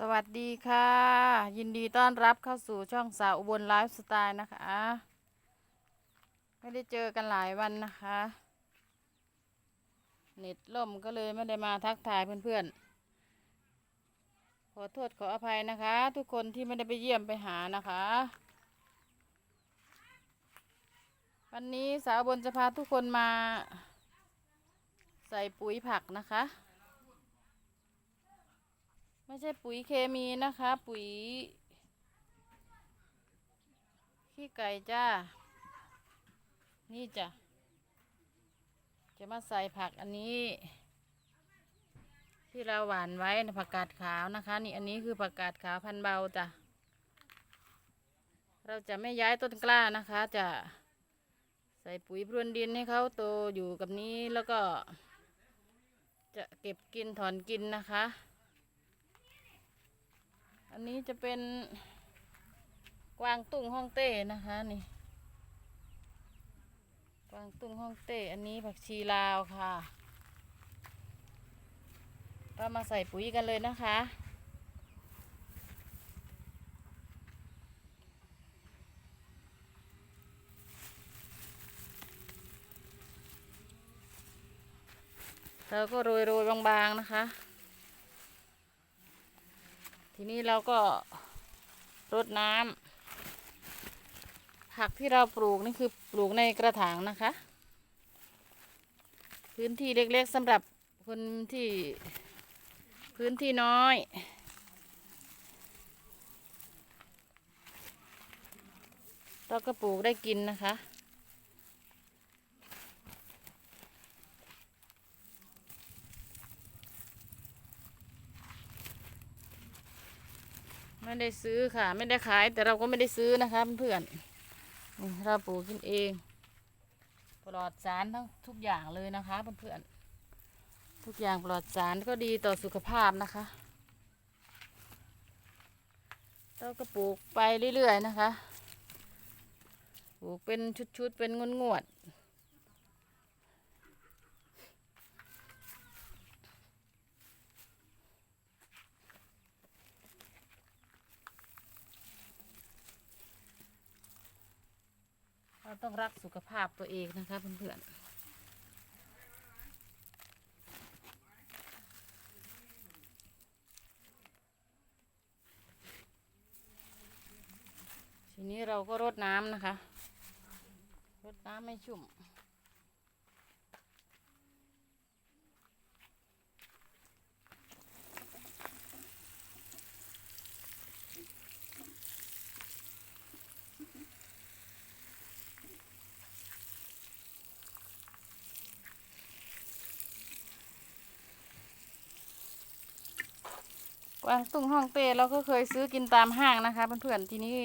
สวัสดีค่ะ ยินดีต้อนรับเข้าสู่ช่องสาวอุบลไลฟ์สไตล์นะคะ ไม่ได้เจอกันหลายวันนะคะ เน็ตล่มก็เลยไม่ได้มาทักทายเพื่อนๆ ขอโทษขออภัยนะคะ ทุกคนที่ไม่ได้ไปเยี่ยมไปหานะคะ วันนี้สาวอุบนจะพาทุกคนมา ใส่ปุ๋ยผักนะคะ ไม่ใช่ปุ๋ยเคมีนะคะ ปุ๋ย ขี้ไก่จ้า นี่จ้ะ จะมาใส่ผักอันนี้ ที่เราหว่านไว้นะผักกาดขาวนะคะ นี่อันนี้คือผักกาดขาวพันเบาจ้ะ เราจะไม่ย้ายต้นกล้านะคะ จะใส่ปุ๋ยพรวนดินให้เขาโตอยู่กับนี้แล้วก็ จะเก็บกินถอนกินนะคะ อันนี้จะเป็นกวางตุ้งฮ่องเต้นะคะนี่ กวางตุ้งฮ่องเต้อันนี้ผักชีลาวค่ะ เรามาใส่ปุ๋ยกันเลยนะคะ เราก็โรยโรยๆบางๆนะคะ ทีนี้เราก็รดน้ำผักที่เราปลูกนี่คือปลูกในกระถางนะคะ พื้นที่เล็กๆสำหรับคนที่พื้นที่น้อยเราก็ปลูกได้กินนะคะ ไม่ได้ซื้อค่ะ ไม่ได้ขายแต่เราก็ไม่ได้ซื้อนะคะเพื่อนๆนี่เราปลูกกินเองปลอดสารทั้งทุกอย่างเลยนะคะเพื่อนๆทุกอย่างปลอดสารก็ดีต่อสุขภาพนะคะ เราก็ปลูกไปเรื่อยๆนะคะ ปลูกเป็นชุดๆเป็นงวดๆ เราต้องรักสุขภาพตัวเองนะคะเพื่อนๆทีนี้เราก็รดน้ำนะคะ รดน้ำไม่ชุ่ม วางตุ้งห้องเต้เราก็เคยซื้อกินตามห้างนะคะเพื่อนๆทีนี้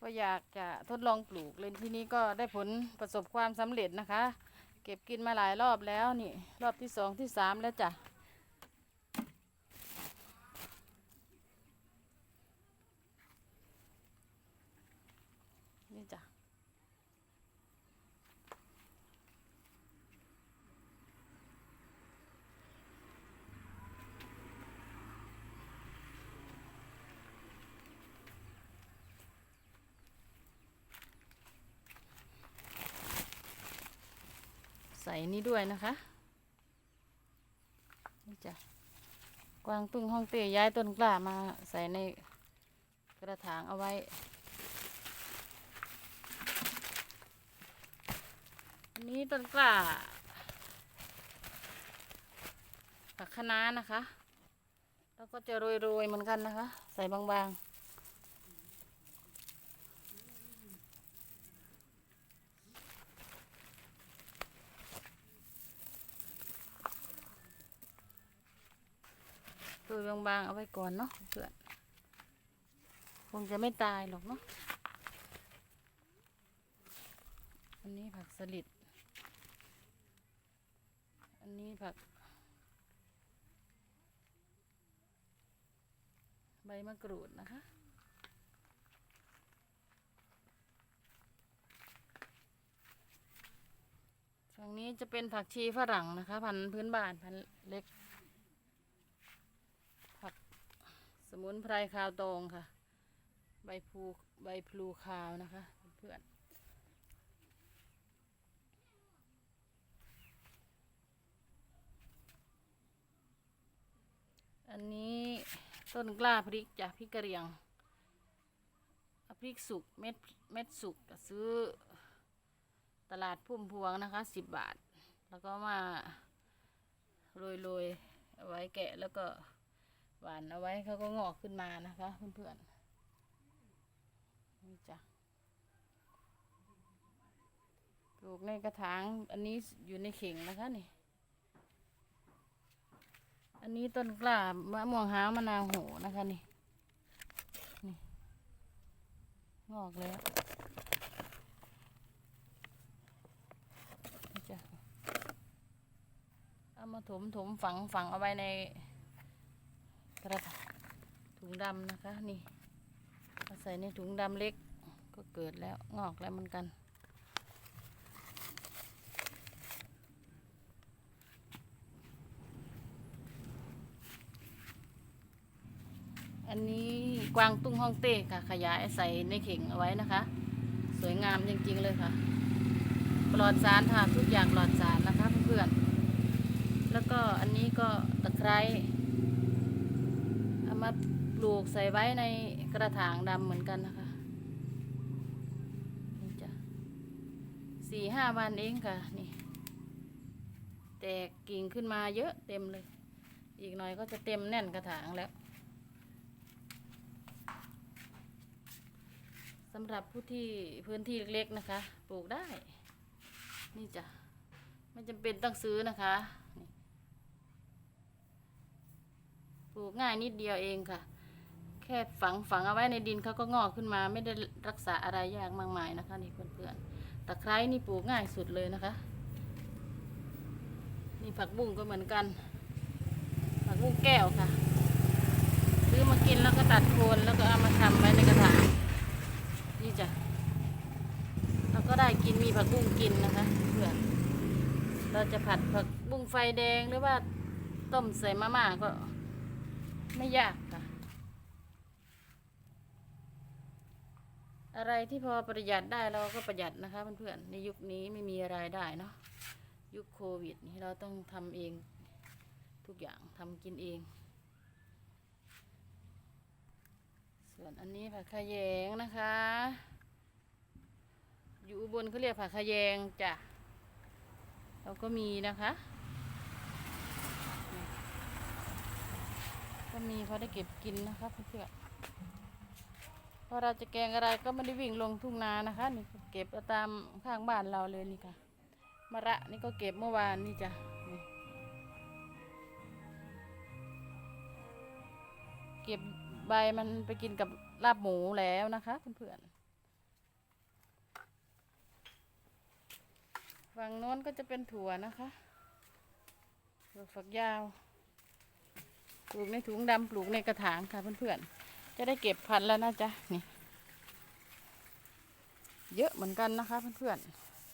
ก็อยากจะทดลองปลูกเลยทีนี้ก็ได้ผลประสบความสำเร็จนะคะ เก็บกินมาหลายรอบแล้วนี่ รอบที่สองที่สามแล้วจ้ะ นี่ด้วยนะคะนี่จ้ะกวางตุ้งฮ่องเต้ย้ายต้นกล้ามาใส่ในกระถางเอาไว้อันนี้ต้นกล้าผักคะน้านะคะ แล้วก็จะโรยๆเหมือนกันนะคะ ใส่บางๆ โรยบางๆเอาไว้ก่อนเนาะเพื่อนคงจะไม่ตายหรอกเนาะอันนี้ผักสลิด อันนี้ผัก ใบมะกรูดนะคะฝั่งนี้จะเป็นผักชีฝรั่งนะคะ พันธุ์พื้นบ้านพันธุ์เล็ก สมุนไพรขาวตองค่ะ ใบพลูใบพลูขาวนะคะเพื่อนอันนี้ต้นกล้าพริกจ้ะพริกกระเรียงพริกสุกเม็ดเม็ดสุกก็ซื้อตลาดพุ่มพวงนะคะสิบบาท แล้วก็มาโรยโรยๆเอาไว้แกะแล้วก็ หวานเอาไว้เขาก็งอกขึ้นมานะคะเพื่อนๆนี่จ้ะปลูกในกระถางอันนี้อยู่ในเข่งนะคะนี่ อันนี้ต้นกล้ามะม่วงหาวมะนาวโหนะคะนี่ นี่ งอกแล้วนี่จ้ะเอามาถมถมฝังฝังเอาไว้ใน ระถางถุงดำนะคะนี่เอาใส่ในถุงดำเล็กก็เกิดแล้วงอกแล้วเหมือนกัน อันนี้กวางตุ้งฮ่องเต้ค่ะ ขยายใส่ในเข่งเอาไว้นะคะ สวยงามจริง ๆ เลยค่ะ ปลอดสารค่ะ ทุกอย่างปลอดสารนะคะเพื่อนๆแล้วก็อันนี้ก็ตะไคร้ มาปลูกใส่ไว้ในกระถางดำเหมือนกันนะคะนี่จ้ะสี่ห้าวันเองค่ะนี่แตกกิ่งขึ้นมาเยอะเต็มเลย อีกหน่อยก็จะเต็มแน่นกระถางแล้วสำหรับผู้ที่พื้นที่เล็กๆนะคะ ปลูกได้ นี่จ้ะไม่จำเป็นต้องซื้อนะคะนี่ป ลูกง่ายนิดเดียวเองค่ะ แค่ฝังฝังเอาไว้ในดินเขาก็งอกขึ้นมา ไม่ได้รักษาอะไรยากมากมายนะคะ นี่เพื่อนๆตะไคร้นี่ปลูกง่ายสุดเลยนะคะ นี่ผักบุ้งก็เหมือนกัน ผักบุ้งแก้วค่ะซื้อมากินแล้วก็ตัดโคนแล้วก็เอามาทำไว้ในกระถางนี่จ้ะเราก็ได้กินมีผักบุ้งกินนะคะ เพื่อนเราจะผัดผักบุ้งไฟแดงหรือว่าต้มใส่มาม่าก็ ไม่ยากค่ะ อะไรที่พอประหยัดได้เราก็ประหยัดนะคะเพื่อนๆในยุคนี้ไม่มีอะไรได้เนาะยุคโควิดนี่เราต้องทำเองทุกอย่างทำกินเอง ส่วนอันนี้ผักขะแยงนะคะ อยู่บลเขาเรียกผักขะแยงจ้ะเราก็มีนะคะ ก็มีพอได้เก็บกินนะคะเพื่อนๆพอเราจะแกงอะไรก็ไม่ได้วิ่งลงทุ่งนานะคะ นี่เก็บตามข้างบ้านเราเลยนี่ค่ะมะระนี่ก็เก็บเมื่อวานนี่จ้ะเก็บใบมันไปกินกับลาบหมูแล้วนะคะเพื่อนๆฝั่งโน้นก็จะเป็นถั่วนะคะถั่วฝักยาว ปลูกในถุงดำปลูกในกระถางค่ะเพื่อนๆ จะได้เก็บพันธุ์แล้วนะจ๊ะนี่ เยอะเหมือนกันนะคะเพื่อน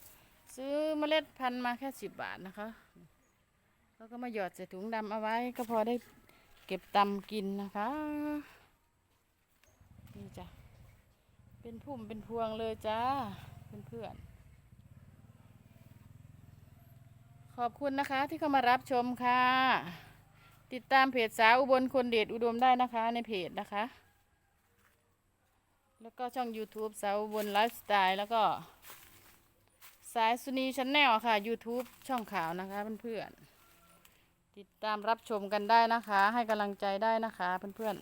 ๆ ซื้อเมล็ดพันธุ์มาแค่สิบบาทนะคะแล้วก็มาหยอดใส่ถุงดำเอาไว้ ก็พอได้เก็บตำกินนะคะ นี่จ้ะ เป็นพุ่มเป็นพวงเลยจ้าเพื่อนๆขอบคุณนะคะที่เข้ามารับชมค่ะ ติดตามเพจสาวอุบลคนเดชอุดมได้นะคะในเพจนะคะ แล้วก็ช่อง YouTube สาวอุบลไลฟ์สไตล์แล้วก็ สายสุนีช n แนลค่ะ YouTube ช่องข่าวนะคะเพื่อนๆ ติดตามรับชมกันได้นะคะ ให้กำลังใจได้นะคะเพื่อน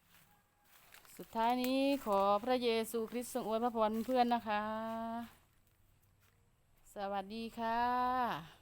ๆ สุดท้ายนี้ขอพระเยซูคริสต์ทรงอวยพระพรเพื่อนๆนะคะ สวัสดีค่ะ